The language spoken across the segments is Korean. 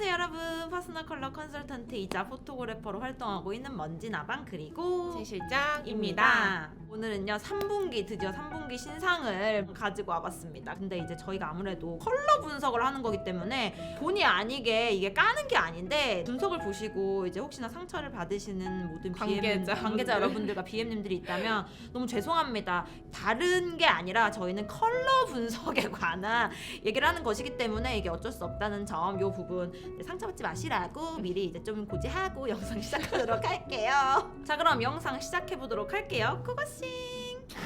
안녕하세요 여러분 퍼스널 컬러 컨설턴트이자 포토그래퍼로 활동하고 있는 먼지나방 그리고 제 실장입니다. 입니다. 오늘은요 3분기 드디어 3분기 신상을 가지고 와봤습니다. 근데 이제 저희가 아무래도 컬러 분석을 하는 거기 때문에 본의 아니게 이게 까는 게 아닌데 분석을 보시고 이제 혹시나 상처를 받으시는 모든 BM 관계자 관계자 분들. 여러분들과 BM님들이 있다면 너무 죄송합니다. 다른 게 아니라 저희는 컬러 분석에 관한 얘기를 하는 것이기 때문에 이게 어쩔 수 없다는 점 요 부분 네, 상처받지 마시라고 미리 이제 좀 고지하고 영상 시작하도록 할게요. 자 그럼 영상 시작해 보도록 할게요. 고고싱.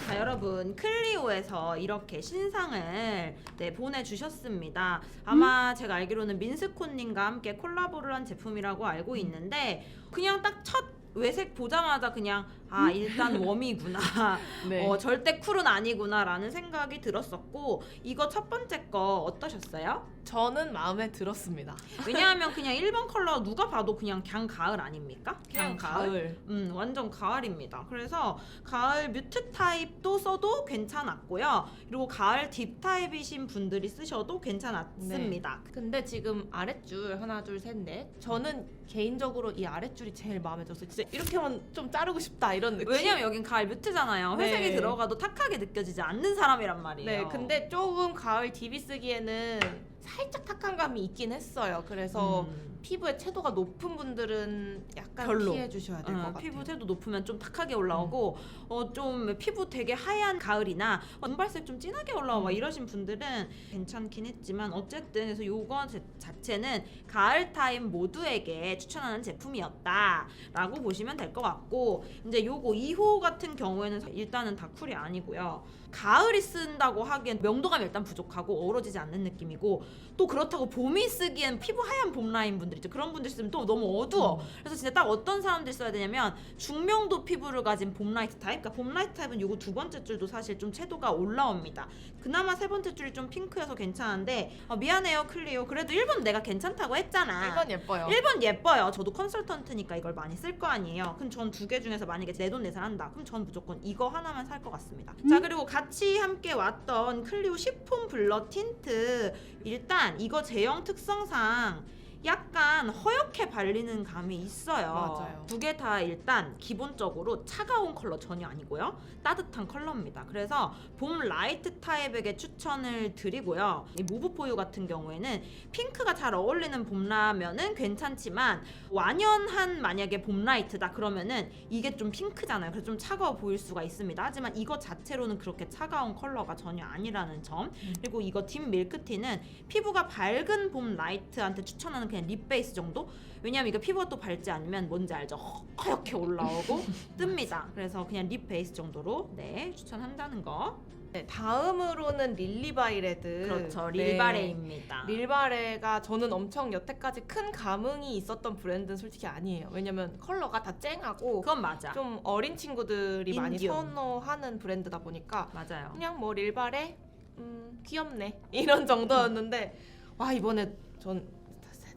자 여러분 클리오에서 이렇게 신상을 네, 보내주셨습니다. 아마 제가 알기로는 민스콘님과 함께 콜라보를 한 제품이라고 알고 있는데 그냥 딱 첫 외색 보자마자 그냥 아 일단 웜이구나 네. 어, 절대 쿨은 아니구나라는 생각이 들었었고 이거 첫 번째 거 어떠셨어요? 저는 마음에 들었습니다. 왜냐하면 그냥 1번 컬러 누가 봐도 그냥 그냥 가을 아닙니까? 그냥 가을. 음, 완전 가을입니다. 그래서 가을 뮤트 타입도 써도 괜찮았고요. 그리고 가을 딥 타입이신 분들이 쓰셔도 괜찮았습니다. 근데 지금 아랫줄 하나 둘 셋 넷. 저는 개인적으로 이 아랫줄이 제일 마음에 들었어요. 진짜 이렇게 하면 좀 자르고 싶다 이런 느낌. 왜냐면 여긴 가을 뮤트잖아요. 회색이 네. 들어가도 탁하게 느껴지지 않는 사람이란 말이에요. 네, 근데 조금 가을 DB 쓰기에는 살짝 탁한 감이 있긴 했어요. 그래서 음. 피부의 채도가 높은 분들은 약간 별로. 피해 주셔야 될 것 어, 같아요. 음. 피부 태도 높으면 좀 탁하게 올라오고 어 좀 피부 되게 하얀 가을이나 어, 눈발색 좀 진하게 막 음. 이러신 분들은 괜찮긴 했지만 어쨌든 그래서 요거 자- 자체는 가을 타임 모두에게 추천하는 제품이었다라고 보시면 될 것 같고 이제 요거 2호 같은 경우에는 일단은 다 쿨이 아니고요. 가을이 쓴다고 하기엔 명도감이 일단 부족하고 어우러지지 않는 느낌이고 또 그렇다고 봄이 쓰기엔 피부 하얀 봄 라인 분들 있죠. 그런 분들 쓰면 또 너무 어두워. 음. 그래서 진짜 딱 어떤 사람들이 써야 되냐면 중명도 피부를 가진 봄 라이트 타입. 그러니까 봄 라이트 타입은 요거 두 번째 줄도 사실 좀 채도가 올라옵니다. 그나마 세 번째 줄이 좀 핑크여서 괜찮은데 어, 미안해요 클리오. 그래도 1번 내가 괜찮다고 했잖아. 1번 예뻐요. 1번 예뻐요. 저도 컨설턴트니까 이걸 많이 쓸 거 아니에요. 그럼 전 두 개 중에서 만약에 내 돈 내산 한다. 그럼 전 무조건 이거 하나만 살 것 같습니다. 자 그리고 같이 함께 왔던 클리오 시폰 블러 틴트. 일단 이거 제형 특성상 약간 허옇게 발리는 감이 있어요. 맞아요. 두 개 다 일단 기본적으로 차가운 컬러 전혀 아니고요. 따뜻한 컬러입니다. 그래서 봄 라이트 타입에게 추천을 드리고요. 이 무브 포유 같은 경우에는 핑크가 잘 어울리는 봄라면은 괜찮지만 완연한 만약에 봄 라이트다 그러면은 이게 좀 핑크잖아요. 그래서 좀 차가워 보일 수가 있습니다. 하지만 이거 자체로는 그렇게 차가운 컬러가 전혀 아니라는 점. 음. 그리고 이거 딥 밀크티는 피부가 밝은 봄 라이트한테 추천하는 그냥 립 베이스 정도? 왜냐면 이거 피부가 또 밝지 않으면 뭔지 알죠? 허- 허옇게 올라오고 뜹니다. 그래서 그냥 립 베이스 정도로 네 추천한다는 거. 네, 다음으로는 릴리바이레드. 그렇죠. 네. 릴바레입니다. 릴바레가 저는 엄청 여태까지 큰 감흥이 있었던 브랜드는 솔직히 아니에요. 왜냐면 컬러가 다 쨍하고 그건 맞아. 좀 어린 친구들이 많이 인디움. 선호하는 브랜드다 보니까 맞아요. 그냥 뭐 릴바레 음, 귀엽네 이런 정도였는데 와 이번에 전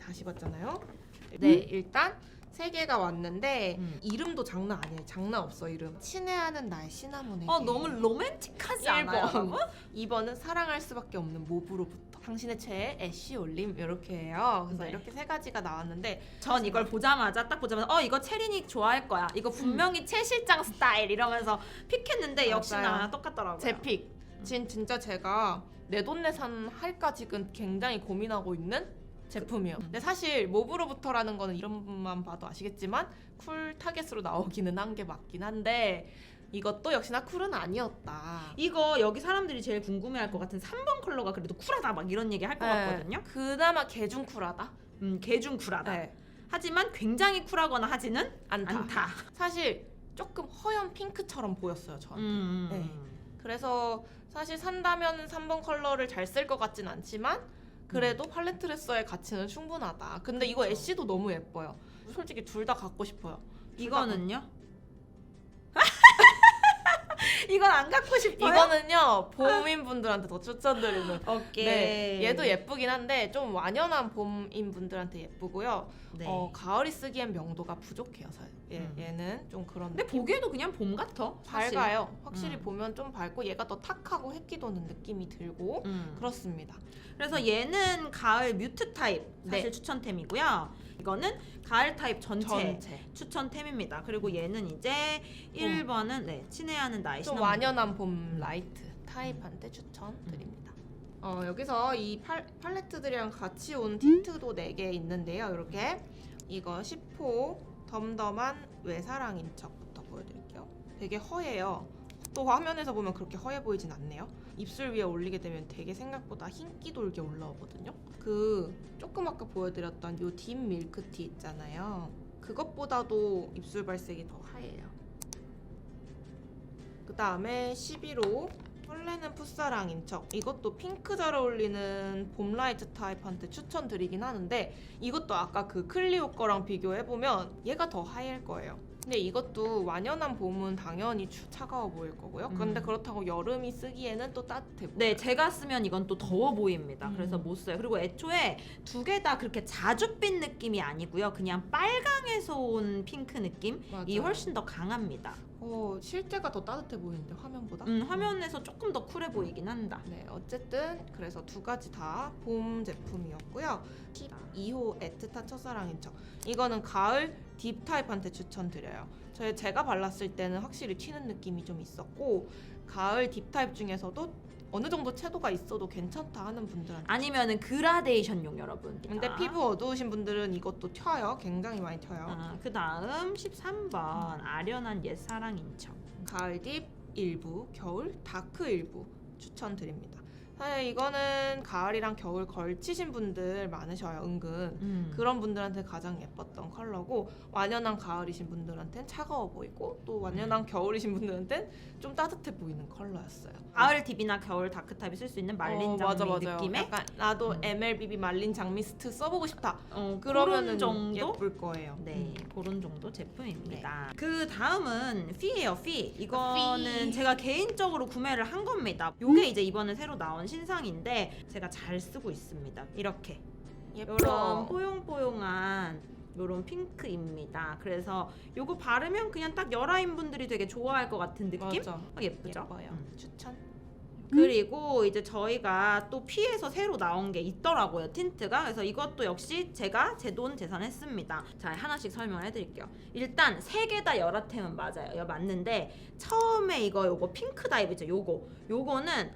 다- 다시 봤잖아요. 네 일단 세 개가 왔는데 음. 이름도 장난 아니에요. 장난 없어 이름. 친애하는 나의 시나몬에게. 어 너무 로맨틱하지 않아요? 1번. 2번은 사랑할 수밖에 없는 모브로부터. 당신의 최애 애쉬 올림 이렇게 해요. 그래서 네. 이렇게 세 가지가 나왔는데 전 이걸 보자마자 딱 보자마자 어 이거 체린이 좋아할 거야. 이거 분명히 최 실장 스타일 이러면서 픽했는데 역시나 맞아요. 똑같더라고요. 제 픽. 진 진짜 제가 내 돈내산 할까 지금 굉장히 고민하고 있는 제품이에요. 음. 근데 사실 모브로부터라는 거는 이름만 봐도 아시겠지만 쿨 타겟으로 나오기는 한 게 맞긴 한데 이것도 역시나 쿨은 아니었다. 이거 여기 사람들이 제일 궁금해할 것 같은 3번 컬러가 그래도 쿨하다 막 이런 얘기 할것 같거든요. 네, 그나마 개중 쿨하다. 음 개중 쿨하다. 네. 하지만 굉장히 쿨하거나 하지는 않다. 않다. 사실 조금 허연 핑크처럼 보였어요, 저한테. 음. 네. 그래서 사실 산다면 3번 컬러를 잘 쓸 것 같진 않지만 그래도 팔레트 드레서의 가치는 충분하다. 근데 이거 그쵸. 애쉬도 너무 예뻐요. 솔직히 둘 다 갖고 싶어요. 이거는요? 이건 안 갖고 싶어요. 이거는요 봄인 분들한테 더 추천드리는. 오케이. 네, 얘도 예쁘긴 한데 좀 완연한 봄인 분들한테 예쁘고요. 네. 어, 가을이 쓰기엔 명도가 부족해요. 사- 얘, 음. 얘는 좀 그런. 근데 느낌. 보기에도 그냥 봄 같아. 사실. 밝아요. 확실히 음. 보면 좀 밝고 얘가 더 탁하고 햇기 도는 느낌이 들고 음. 그렇습니다. 그래서 얘는 가을 뮤트 타입 사실 네. 추천템이고요. 이거는 가을 타입 전체, 전체 추천템입니다. 그리고 얘는 이제 1번은 네, 친애하는 나의 좀 시나몬. 완연한 봄 라이트 타입한테 추천드립니다. 어, 여기서 이 팔, 팔레트들이랑 같이 온 틴트도 4개 있는데요. 이렇게 이거 10호 덤덤한 외사랑인 척부터 보여드릴게요. 되게 허해요. 또 화면에서 보면 그렇게 허해 보이진 않네요. 입술 위에 올리게 되면 되게 생각보다 흰기 돌게 올라오거든요. 그 조금 아까 보여드렸던 요딥 밀크티 있잖아요. 그것보다도 입술 발색이 더 하얘요. 그 다음에 11호 설레는 풋사랑인 척 이것도 핑크 잘 어울리는 봄 라이트 타입한테 추천드리긴 하는데 이것도 아까 그 클리오 거랑 비교해보면 얘가 더 하얘일 거예요 근데 이것도 완연한 봄은 당연히 추- 차가워 보일 거고요 근데 음. 그렇다고 여름이 쓰기에는 또 따뜻해 보여요 네, 제가 쓰면 이건 또 더워 보입니다. 음. 그래서 못 써요. 그리고 애초에 두 개 다 그렇게 자줏빛 느낌이 아니고요. 그냥 빨강에서 온 핑크 느낌? 이 맞아요. 훨씬 더 강합니다. 어, 실제가 더 따뜻해 보이는데 화면보다 음, 화면에서 조금 더 쿨해 보이긴 한다. 네, 어쨌든 그래서 두 가지 다 봄 제품이었고요. 12호 에트타 첫사랑인 척. 이거는 가을 딥 타입한테 추천드려요. 저 제가 발랐을 때는 확실히 튀는 느낌이 좀 있었고 가을 딥 타입 중에서도 어느 정도 채도가 있어도 괜찮다 하는 분들한테. 아니면은 그라데이션용 여러분. 근데 피부 어두우신 분들은 이것도 튀어요. 굉장히 많이 튀어요. 아, 그 다음 13번 아련한 옛 사랑인 척. 가을 딥 일부, 겨울 다크 일부 추천드립니다. 사실 이거는 가을이랑 겨울 걸치신 분들 많으셔요, 은근. 음. 그런 분들한테 가장 예뻤던 컬러고 완연한 가을이신 분들한테는 차가워 보이고 또 완연한 음. 겨울이신 분들한테는 좀 따뜻해 보이는 컬러였어요. 가을 딥이나 겨울 다크 타입이 쓸 수 있는 말린 어, 장미 맞아, 맞아요. 느낌의 약간 나도 음. MLBB 말린 장미스트 써보고 싶다. 어, 그러면은 그런 정도? 예쁠 거예요. 네, 음. 그런 정도 제품입니다. 그 다음은 피예요, 피. 이거는 피. 제가 개인적으로 구매를 한 겁니다. 요게 이제 이번에 새로 나온 신상인데 제가 잘 쓰고 있습니다. 이렇게. 요런 뽀용뽀용한 요런 핑크입니다. 그래서 요거 바르면 그냥 딱 열아인 분들이 되게 좋아할 것 같은 느낌? 맞아. 아, 예쁘죠? 예뻐요. 음. 추천. 그리고 이제 저희가 또 피에서 새로 나온 게 있더라고요 틴트가 그래서 이것도 역시 제가 제 돈 재산했습니다 자 하나씩 설명을 해드릴게요 일단 세 개 다 열화템은 맞아요 여- 맞는데 처음에 이거 요거 핑크 다이브죠 요거 요거는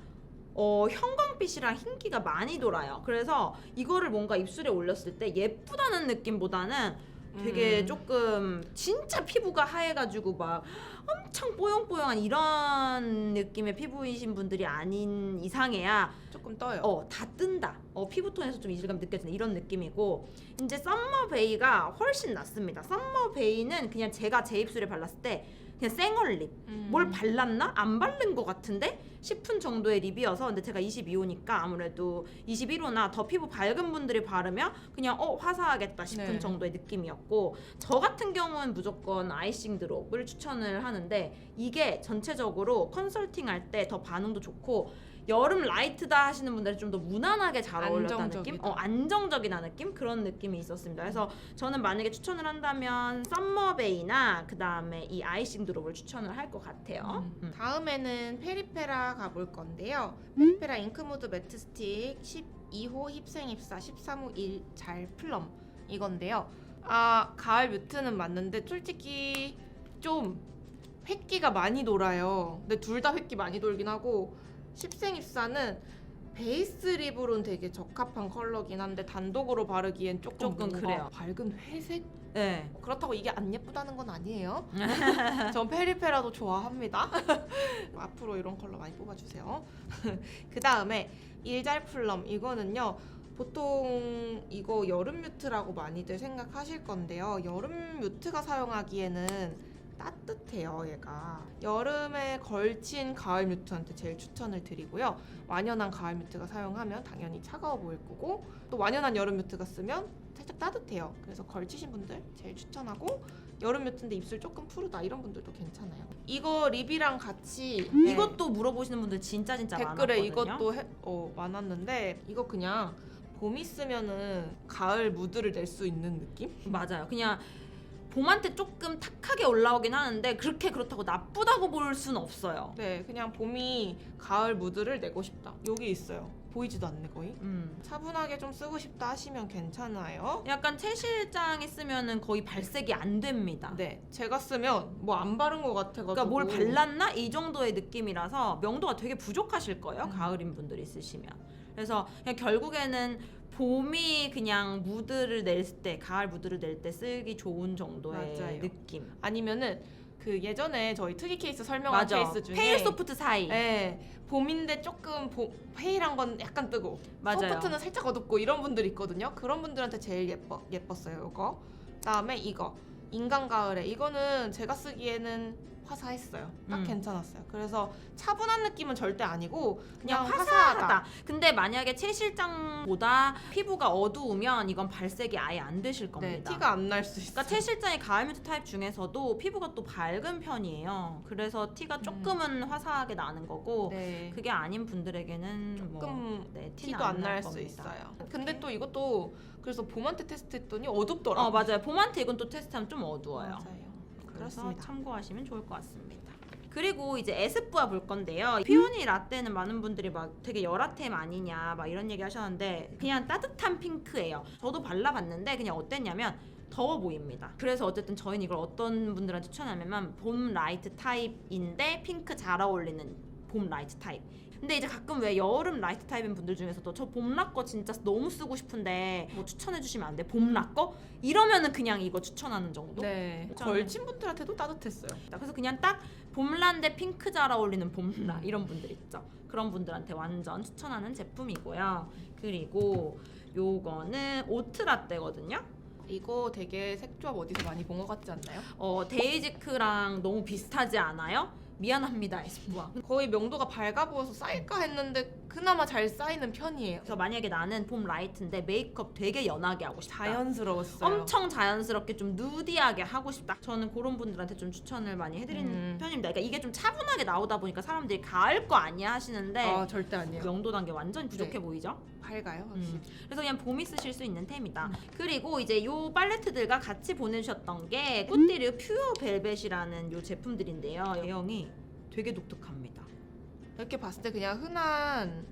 어, 형광빛이랑 흰기가 많이 돌아요 그래서 이거를 뭔가 입술에 올렸을 때 예쁘다는 느낌보다는 되게 음. 조금 진짜 피부가 하얘가지고 막 엄청 뽀용뽀용한 이런 느낌의 피부이신 분들이 아닌 이상해야 조금 떠요. 어 다 뜬다. 어 피부톤에서 좀 이질감 느껴지는 이런 느낌이고 이제 썸머 베이가 훨씬 낫습니다. 썸머 베이는 그냥 제가 제 입술에 발랐을 때 그냥 생얼립 음. 뭘 발랐나? 안 바른 것 같은데? 싶은 정도의 립이어서 근데 제가 22호니까 아무래도 21호나 더 피부 밝은 분들이 바르면 그냥 어 화사하겠다 싶은 네. 정도의 느낌이었고 저 같은 경우는 무조건 아이싱 드롭을 추천을 하는데 이게 전체적으로 컨설팅 할 때 더 반응도 좋고 여름 라이트다 하시는 분들은 좀더 무난하게 잘 어울렸다는 느낌? 안정적이다. 어, 안정적이다 느낌? 그런 느낌이 있었습니다. 그래서 저는 만약에 추천을 한다면 썸머베이나 그 다음에 이 아이싱 드롭을 추천을 할 것 같아요. 음. 음. 다음에는 페리페라 가볼 건데요. 페리페라 잉크무드 매트 스틱 12호 힙생입사 13호 1잘 플럼 이건데요. 아 가을 뮤트는 맞는데 솔직히 좀 획기가 많이 돌아요. 근데 둘다 획기 많이 돌긴 하고 힙생입사는 베이스 립으로는 되게 적합한 컬러긴 한데 단독으로 바르기엔 조금, 조금 뭔가 그래요. 밝은 회색 네. 그렇다고 이게 안 예쁘다는 건 아니에요. 전 페리페라도 좋아합니다. 앞으로 이런 컬러 많이 뽑아주세요. 그 다음에 일잘 플럼 이거는요. 보통 이거 여름 뮤트라고 많이들 생각하실 건데요. 여름 뮤트가 사용하기에는 따뜻해요, 얘가. 여름에 걸친 가을 뮤트한테 제일 추천을 드리고요. 완연한 가을 뮤트가 사용하면 당연히 차가워 보일 거고 또 완연한 여름 뮤트가 쓰면 살짝 따뜻해요. 그래서 걸치신 분들 제일 추천하고 여름 뮤트인데 입술 조금 푸르다 이런 분들도 괜찮아요. 이거 립이랑 같이 음, 이것도 물어보시는 분들 진짜 진짜 댓글에 많았거든요. 이것도 해- 어, 많았는데 이거 그냥 봄이 쓰면은 가을 무드를 낼 수 있는 느낌? 맞아요. 그냥 봄한테 조금 탁하게 올라오긴 하는데 그렇게 그렇다고 나쁘다고 볼 수는 없어요. 네, 그냥 봄이 가을 무드를 내고 싶다. 여기 있어요. 보이지도 않네 거의. 음. 차분하게 좀 쓰고 싶다 하시면 괜찮아요. 약간 최 실장이 쓰면은 거의 발색이 안 됩니다. 네, 제가 쓰면 뭐 안 바른 것 같아가지고. 그러니까 뭘 발랐나 이 정도의 느낌이라서 명도가 되게 부족하실 거예요. 음. 가을인 분들이 쓰시면. 그래서 결국에는 봄이 그냥 무드를 낼 때, 가을 무드를 낼 때 쓰기 좋은 정도의 맞아요. 느낌. 아니면은 그 예전에 저희 특이 케이스 설명한 맞아. 케이스 중에 페일 소프트 사이. 네, 봄인데 조금 봄, 페일한 건 약간 뜨고 맞아요. 소프트는 살짝 어둡고 이런 분들 있거든요. 그런 분들한테 제일 예뻐 예뻤어요. 이거. 그다음에 이거 인간 가을에 이거는 제가 쓰기에는 화사했어요. 딱 음. 괜찮았어요. 그래서 차분한 느낌은 절대 아니고 그냥 그냥, 화사하다. 화사하다. 근데 만약에 최 실장보다 피부가 어두우면 이건 발색이 아예 안 되실 네, 겁니다. 티가 안 날 수 있어요. 그러니까 최 실장이 가을 뮤트 타입 중에서도 피부가 또 밝은 편이에요. 그래서 티가 조금은 화사하게 나는 거고 음. 네. 그게 아닌 분들에게는 뭐 조금 네, 티는 티도 안 날 날 수 겁니다. 있어요. 근데 또 이것도 그래서 봄한테 테스트했더니 어둡더라고요. 어 맞아요. 봄한테 이건 또 테스트하면 좀 어두워요. 맞아요. 그래서 그렇습니다. 참고하시면 좋을 것 같습니다. 그리고 이제 에스쁘아 볼 건데요. 피오니 라떼는 많은 분들이 막 되게 열화템 아니냐 막 이런 얘기 하셨는데 그냥 따뜻한 핑크예요. 저도 발라봤는데 그냥 어땠냐면 더워 보입니다. 그래서 어쨌든 저희는 이걸 어떤 분들한테 추천하냐면 봄 라이트 타입인데 핑크 잘 어울리는 봄 라이트 타입. 근데 이제 가끔 왜 여름 라이트 타입인 분들 중에서도 저 봄라 거 진짜 너무 쓰고 싶은데 뭐 추천해 주시면 안 돼? 봄라 거? 이러면은 그냥 이거 추천하는 정도? 네. 걸친 분들한테도 따뜻했어요. 그래서 그냥 딱 봄란데 핑크 잘 어울리는 봄라 이런 분들 있죠. 그런 분들한테 완전 추천하는 제품이고요. 그리고 요거는 오트라떼거든요. 이거 되게 색조합 어디서 많이 본 것 같지 않나요? 어 데이지크랑 너무 비슷하지 않아요? 미안합니다, 에스쁘아. 거의 명도가 밝아 보여서 쌓일까 했는데 그나마 잘 쌓이는 편이에요. 그래서 만약에 나는 봄 라이트인데 메이크업 되게 연하게 하고 싶다. 자연스러웠어요. 엄청 자연스럽게 좀 누디하게 하고 싶다. 저는 그런 분들한테 좀 추천을 많이 해드리는 음. 편입니다. 그러니까 이게 좀 차분하게 나오다 보니까 사람들이 가을 거 아니야 하시는데 아 절대 아니에요. 명도 단계 완전 부족해 네. 보이죠? 밝아요. 확실히. 음. 그래서 그냥 봄이 쓰실 수 있는 템이다. 음. 그리고 이제 요 팔레트들과 같이 보내주셨던 게 꾸띠르 퓨어 벨벳이라는 요 제품들인데요. 제형이 되게 독특합니다. 이렇게 봤을 때 그냥 흔한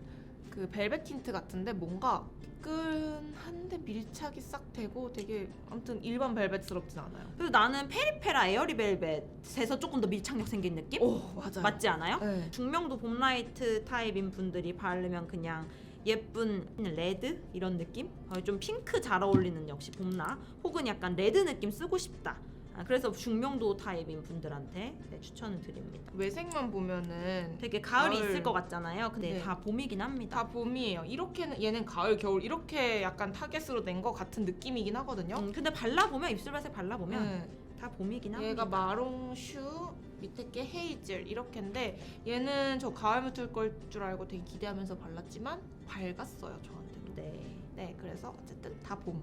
그 벨벳 틴트 같은데 뭔가 뜨끈한데 밀착이 싹 되고 되게 아무튼 일반 벨벳스럽진 않아요. 그래서 나는 페리페라 에어리 벨벳에서 조금 더 밀착력 생긴 느낌? 오 맞아요. 맞지 않아요? 네. 중명도 봄라이트 타입인 분들이 바르면 그냥 예쁜 레드 이런 느낌? 어, 좀 핑크 잘 어울리는 역시 봄라 혹은 약간 레드 느낌 쓰고 싶다. 아, 그래서 중명도 타입인 분들한테 네, 추천을 드립니다. 외색만 보면은 되게 가을이 가을. 있을 것 같잖아요. 근데 네. 다 봄이긴 합니다. 다 봄이에요. 이렇게는 얘는 가을 겨울 이렇게 약간 타겟으로 낸 것 같은 느낌이긴 하거든요. 음, 근데 발라보면 입술 발색 발라보면 네. 다 봄이긴 합니다. 얘가 마롱슈 밑에 게 헤이즐 이렇게인데 얘는 저 가을 뮤트일 걸줄 알고 되게 기대하면서 발랐지만 밝았어요 저한테도. 네. 네 그래서 어쨌든 다 봄.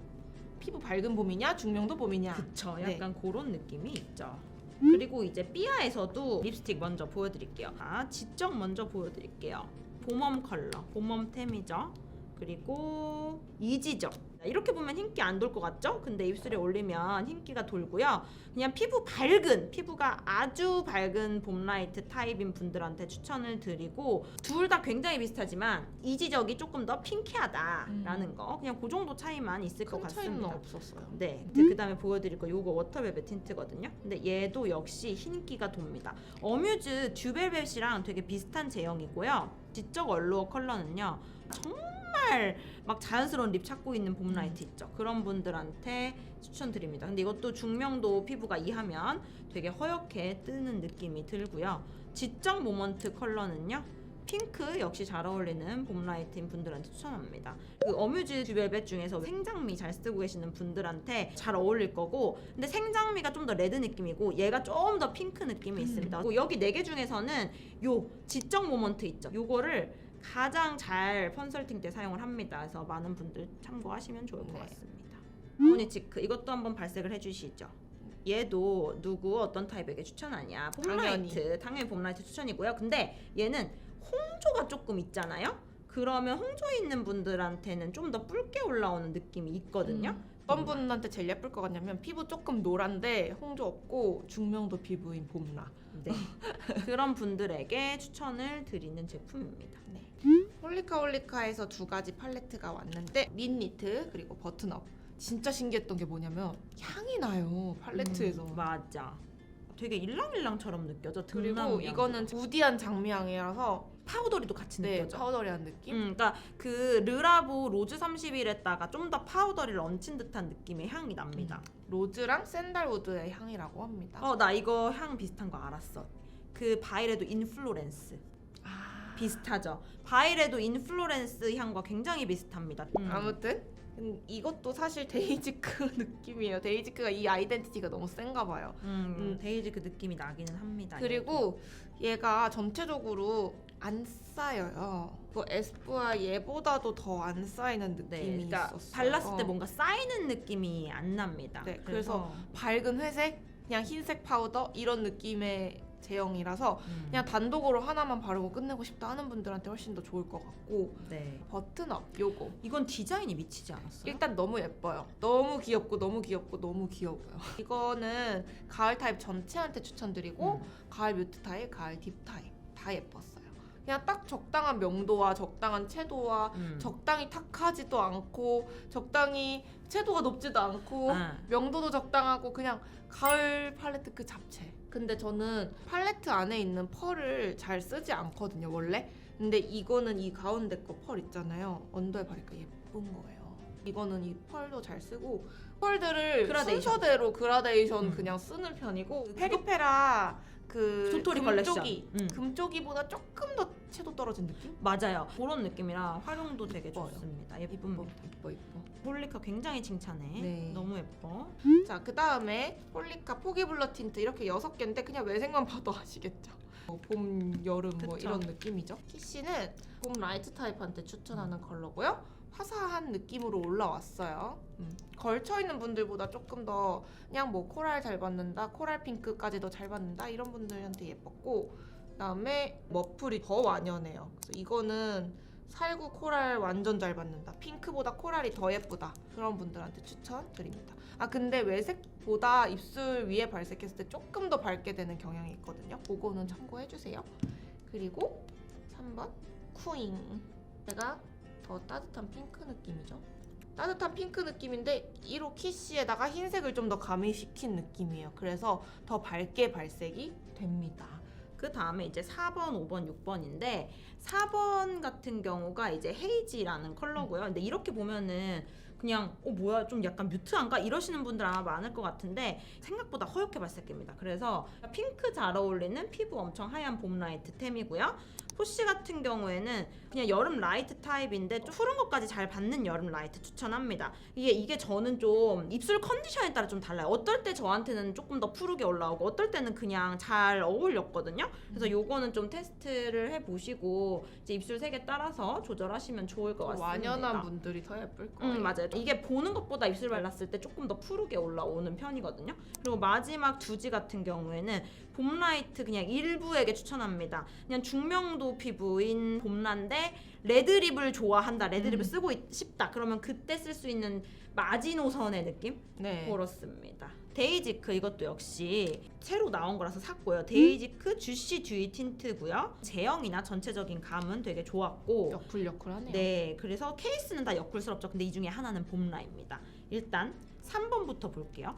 피부 밝은 봄이냐 중명도 봄이냐. 그쵸. 네. 약간 그런 느낌이 있죠. 그리고 이제 삐아에서도 립스틱 먼저 보여드릴게요. 아, 지적 먼저 보여드릴게요. 봄웜 컬러, 봄웜템이죠. 그리고 이지적. 이렇게 보면 흰기 안 돌 것 같죠? 근데 입술에 올리면 흰기가 돌고요. 그냥 피부 밝은, 피부가 아주 밝은 봄라이트 타입인 분들한테 추천을 드리고 둘 다 굉장히 비슷하지만 이 지적이 조금 더 핑키하다라는 거. 그냥 그 정도 차이만 있을 것 같습니다. 없었어요. 네. 이제 그다음에 보여드릴 거 요거 워터벨벳 틴트거든요. 근데 얘도 역시 흰기가 돕니다. 어뮤즈 듀벨벳이랑 되게 비슷한 제형이고요. 지적 얼루어 컬러는요. 정말 막 자연스러운 립 찾고 있는 봄 라이트 있죠. 그런 분들한테 추천드립니다. 근데 이것도 중명도 피부가 이하면 되게 허옇게 뜨는 느낌이 들고요. 지적 모먼트 컬러는요. 핑크 역시 잘 어울리는 봄 라이트인 분들한테 추천합니다. 그 어뮤즈 듀벨벳 중에서 생장미 잘 쓰고 계시는 분들한테 잘 어울릴 거고 근데 생장미가 좀 더 레드 느낌이고 얘가 좀 더 핑크 느낌이 있습니다. 그리고 여기 네 개 중에서는 요 지적 모먼트 있죠. 요거를 가장 잘 컨설팅 때 사용을 합니다. 그래서 많은 분들 참고하시면 좋을 것 네. 같습니다. 모니치크 이것도 한번 발색을 해주시죠. 얘도 누구 어떤 타입에게 추천하냐? 당연히. 봄라이트 당연히 봄라이트 추천이고요. 근데 얘는 홍조가 조금 있잖아요. 그러면 홍조 있는 분들한테는 좀 더 붉게 올라오는 느낌이 있거든요. 음. 어떤 분한테 제일 예쁠 것 같냐면 피부 조금 노란데 홍조 없고 중명도 피부인 봄라. 네. 그런 분들에게 추천을 드리는 제품입니다. 네. 홀리카 홀리카에서 두 가지 팔레트가 왔는데 린 니트 그리고 버튼업. 진짜 신기했던 게 뭐냐면 향이 나요 팔레트에서. 음, 맞아. 되게 일랑일랑처럼 느껴져. 그리고 등나무 향. 이거는 우디한 장미향이라서 파우더리도 같이 네 느껴져. 파우더리한 느낌. 음, 그러니까 그 르라보 로즈 30일에다가 좀 더 파우더리를 얹힌 듯한 느낌의 향이 납니다. 로즈랑 샌달우드의 향이라고 합니다. 어, 나 이거 향 비슷한 거 알았어. 그 바이레도 인플로렌스 아. 비슷하죠. 바이레도 인플로렌스 향과 굉장히 비슷합니다. 음. 아무튼 음, 이것도 사실 데이지크 느낌이에요. 데이지크가 이 아이덴티티가 너무 센가 봐요. 음, 음. 데이지 그 느낌이 나기는 합니다. 그리고 얘가 전체적으로 안 쌓여요. 그 에스쁘아 얘보다도 더 안 쌓이는 느낌이 네, 그러니까 있었어요. 발랐을 때 뭔가 쌓이는 느낌이 안 납니다. 네, 그래서 밝은 회색, 그냥 흰색 파우더 이런 느낌의 제형이라서 음, 그냥 단독으로 하나만 바르고 끝내고 싶다 하는 분들한테 훨씬 더 좋을 것 같고 네. 버튼업 요거 이건 디자인이 미치지 않았어요? 일단 너무 예뻐요. 너무 귀엽고 너무 귀엽고 너무 귀여워요. 이거는 가을 타입 전체한테 추천드리고 음. 가을 뮤트 타입, 가을 딥 타입 다 예뻤어 요. 그냥 딱 적당한 명도와 적당한 채도와 음. 적당히 탁하지도 않고 적당히 채도가 높지도 않고 아, 명도도 적당하고 그냥 가을 팔레트 그 잡채. 근데 저는 팔레트 안에 있는 펄을 잘 쓰지 않거든요 원래. 근데 이거는 이 가운데 거 펄 있잖아요. 언더에 바르니까 예쁜 거예요. 이거는 이 펄도 잘 쓰고 펄들을 그라데이션. 순서대로 그라데이션 음. 그냥 쓰는 편이고 페리페라 그 도토리 컬렉션. 금쪽이 음. 금쪽이보다 조금 더 채도 떨어진 느낌? 맞아요. 그런 느낌이라 활용도 되게 예뻐요. 좋습니다. 예쁩니다. 예뻐 예뻐. 홀리카 굉장히 칭찬해. 네. 너무 예뻐. 자, 그 다음에 폴리카 포기 블러 틴트 이렇게 여섯 개인데 그냥 외색만 봐도 아시겠죠? 뭐 봄, 여름 뭐 그쵸. 이런 느낌이죠. 키씨는 봄 라이트 타입한테 추천하는 컬러고요. 화사한 느낌으로 올라왔어요. 음. 걸쳐 있는 분들보다 조금 더 그냥 뭐 코랄 잘 받는다, 코랄 핑크까지도 잘 받는다 이런 분들한테 예뻤고 그다음에 머플이 더 완연해요. 그래서 이거는 살구 코랄 완전 잘 받는다. 핑크보다 코랄이 더 예쁘다. 그런 분들한테 추천드립니다. 아 근데 외색보다 입술 위에 발색했을 때 조금 더 밝게 되는 경향이 있거든요. 그거는 참고해 주세요. 그리고 3번 쿠잉. 제가 더 따뜻한 핑크 느낌이죠. 따뜻한 핑크 느낌인데 1호 키씨에다가 흰색을 좀 더 가미시킨 느낌이에요. 그래서 더 밝게 발색이 됩니다. 그 다음에 이제 4번, 5번, 6번인데 4번 같은 경우가 이제 헤이지라는 컬러고요. 근데 이렇게 보면은 그냥 어 뭐야 좀 약간 뮤트한가 이러시는 분들 아마 많을 것 같은데 생각보다 허옇게 발색됩니다. 그래서 핑크 잘 어울리는 피부 엄청 하얀 봄 라이트 템이고요. 포시 같은 경우에는 그냥 여름 라이트 타입인데 좀 푸른 것까지 잘 받는 여름 라이트 추천합니다. 이게 이게 저는 좀 입술 컨디션에 따라 좀 달라요. 어떨 때 저한테는 조금 더 푸르게 올라오고 어떨 때는 그냥 잘 어울렸거든요. 그래서 요거는 좀 테스트를 해 보시고 이제 입술 색에 따라서 조절하시면 좋을 것 같습니다. 완연한 분들이 더 예쁠 거예요. 음 맞아요. 이게 보는 것보다 입술 발랐을 때 조금 더 푸르게 올라오는 편이거든요. 그리고 마지막 두지 같은 경우에는 봄 라이트 그냥 일부에게 추천합니다. 그냥 중명도 피부인 봄라인데 레드립을 좋아한다, 레드립을 음. 쓰고 있- 싶다. 그러면 그때 쓸 수 있는 마지노선의 느낌 네. 그렇습니다. 데이지크 이것도 역시 새로 나온 거라서 샀고요. 데이지크 주시 듀이 틴트고요. 제형이나 전체적인 감은 되게 좋았고 여쿨여쿨하네요. 네, 그래서 케이스는 다 여쿨스럽죠. 근데 이 중에 하나는 봄라입니다. 일단 3번부터 볼게요.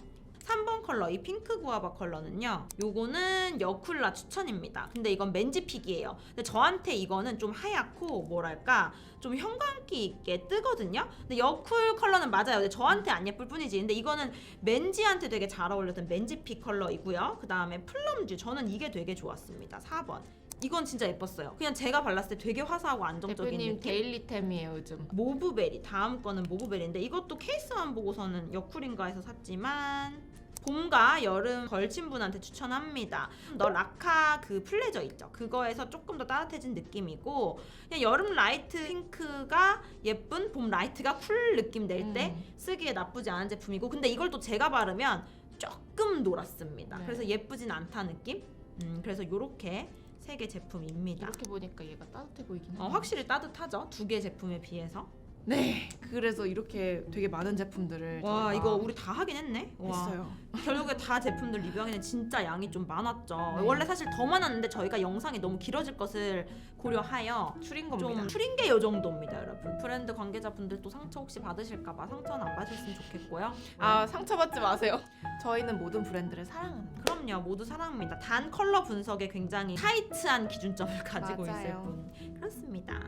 3번 컬러 이 핑크 구아바 컬러는요. 요거는 여쿨라 추천입니다. 근데 이건 맨지픽이에요. 근데 저한테 이거는 좀 하얗고 뭐랄까 좀 형광기 있게 뜨거든요. 근데 여쿨 컬러는 맞아요. 근데 저한테 안 예쁠 뿐이지. 근데 이거는 맨지한테 되게 잘 어울렸던 맨지픽 컬러이고요. 그 다음에 플럼주 저는 이게 되게 좋았습니다. 4번. 이건 진짜 예뻤어요. 그냥 제가 발랐을 때 되게 화사하고 안정적인 대표님 느낌. 데일리템이에요 요즘. 모브베리 다음 거는 모브베리인데 이것도 케이스만 보고서는 여쿨인가 해서 샀지만 봄과 여름 걸친 분한테 추천합니다. 너 라카 그 플레저 있죠? 그거에서 조금 더 따뜻해진 느낌이고 그냥 여름 라이트 핑크가 예쁜 봄 라이트가 쿨 느낌 낼 때 음. 쓰기에 나쁘지 않은 제품이고 근데 이걸 또 제가 바르면 조금 노랗습니다. 네. 그래서 예쁘진 않다 느낌. 음, 그래서 요렇게 세 개 제품입니다. 이렇게 보니까 얘가 따뜻해 보이긴 해요. 어, 확실히 따뜻하죠? 두 개 제품에 비해서. 네. 그래서 이렇게 되게 많은 제품들을 와 저희가 이거 우리 다 하긴 했네. 와. 했어요. 결국에 다 제품들 리뷰하기는 진짜 양이 좀 많았죠. 네. 원래 사실 더 많았는데 저희가 영상이 너무 길어질 것을 고려하여 추린 겁니다. 좀 추린 게 요 정도입니다, 여러분. 브랜드 관계자분들도 상처 혹시 받으실까봐 상처는 안 받으셨으면 좋겠고요. 아 상처받지 마세요. 저희는 모든 브랜드를 사랑합니다. 그럼요, 모두 사랑합니다. 단 컬러 분석에 굉장히 타이트한 기준점을 가지고 있을 맞아요. 뿐. 그렇습니다.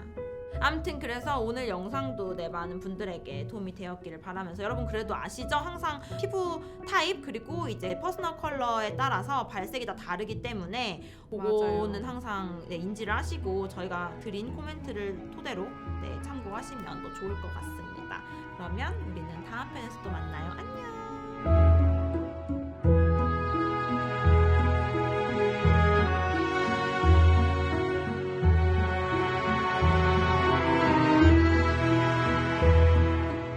아무튼 그래서 오늘 영상도 네 많은 분들에게 도움이 되었기를 바라면서 여러분 그래도 아시죠? 항상 피부 타입 그리고 이제 퍼스널 컬러에 따라서 발색이 다 다르기 때문에 그거는. 항상 네, 인지를 하시고 저희가 드린 코멘트를 토대로 네, 참고하시면 더 좋을 것 같습니다. 그러면 우리는 다음 편에서 또 만나요. 안녕.